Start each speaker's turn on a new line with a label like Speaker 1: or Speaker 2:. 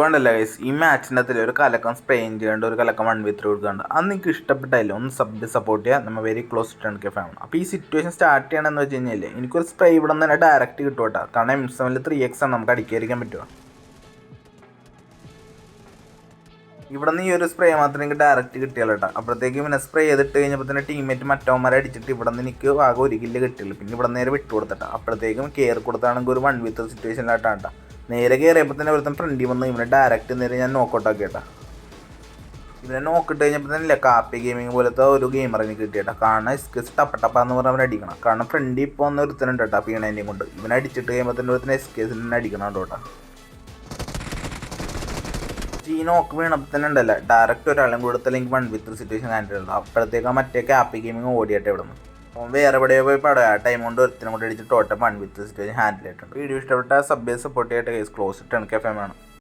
Speaker 1: വേണ്ടല്ല guys ഈ മാച്ചിന്റെ അകത്തിൽ ഒരു കലക്കം sprain ചെയ്യേണ്ട ഒരു കലക്കം വൺ വിത്ത് കൊടുക്കാണ്ട്. അന്ന് എനിക്ക് ഇഷ്ടപ്പെട്ടില്ല ഒന്ന് സബ് സപ്പോർട്ട് ചെയ്യുക. നമ്മൾ വെരി ക്ലോസ് ടൺ കെ ഫാമാണ് അപ്പോൾ ഈ സിറ്റുവേഷൻ സ്റ്റാർട്ട് ചെയ്യണമെന്ന് വെച്ച് കഴിഞ്ഞാൽ എനിക്കൊരു സ്പ്രേ ഇവിടെ നിന്ന് തന്നെ ഡയറക്റ്റ് കിട്ടും കേട്ടോ. കാരണം എം സെവനിൽ ത്രീ എക്സ് ആണ്. നമുക്ക് അടിക്കാതിരിക്കാൻ പറ്റുക ഇവിടെ നിന്ന് ഈ ഒരു സ്പ്രേ മാത്രം എനിക്ക് ഡയറക്റ്റ് കിട്ടിയാലോ കേട്ടോ. അപ്പോഴത്തേക്ക് പിന്നെ സ്പ്രേ ചെയ്തിട്ട് കഴിഞ്ഞപ്പോൾ തന്നെ ടീമേറ്റ് മറ്റവന്മാരെ അടിച്ചിട്ട് ഇവിടെ നിന്ന് എനിക്ക് ആകെ ഒരു കില്ല് കിട്ടിയുള്ളൂ. പിന്നെ ഇവിടെ നേരെ വിട്ടു കൊടുത്തിട്ടാ അപ്പോഴത്തേക്കും കെയർ കൊടുത്താണെങ്കിൽ ഒരു വൺ വിത്ത് സിറ്റുവേഷനിലായിട്ടാണ് കേട്ടോ. നേരെ കയറിയപ്പോൾ തന്നെ ഒരുത്തൻ ഫ്രണ്ടിൽ വന്ന്. ഇവനെ ഡയറക്റ്റ് നേരെ ഞാൻ നോക്കൗട്ട് ആക്കി കേട്ടാ ഇവനെ നോക്കിട്ട് കഴിഞ്ഞപ്പോൾ തന്നെ ഇല്ല കാപ്പി ഗെയിമിങ് പോലത്തെ ഒരു ഗെയിമർ എനിക്ക് കിട്ടിയേട്ടാ. കാരണം എസ്കസ് ടപ്പ ടപ്പ എന്ന് പറഞ്ഞാൽ അവൻ അടിക്കണം. കാരണം ഫ്രണ്ടിൽ ഇപ്പോൾ ഒന്ന് ഒരുത്തനുണ്ട് കേട്ടോ പീണേനെയും കൊണ്ട്. ഇവനെ അടിച്ചിട്ട് കഴിയുമ്പോൾ തന്നെ ഒരുത്തന്നെ എസ്കേസിൽ തന്നെ അടിക്കണം കേട്ടോ ഈ നോക്ക് വീണപ്പോൾ തന്നെ ഉണ്ടല്ലോ. ഡയറക്റ്റ് ഒരാളും കൊടുത്തില്ലെങ്കിൽ വൺ വിത്ത് സിറ്റുവേഷൻ കാണിട്ടുണ്ട് അപ്പോഴത്തേക്ക് മറ്റേ കാപ്പി ഗെയിമിങ് ഓടിയാട്ടെ ഇവിടെ അപ്പം വേറെ എവിടെയോ പോയി പടം. ആ ടൈം കൊണ്ട് ഒരുത്തിനും കൂടെ അടിച്ച് total one with situation handle ആയിട്ടുണ്ട് വീഡിയോ ഇഷ്ടപ്പെട്ട സബ്ബേ സപ്പോർട്ട് ചെയ്യട്ടെ കേസ് ക്ലോസ് ടെൻ കെ ആണ്.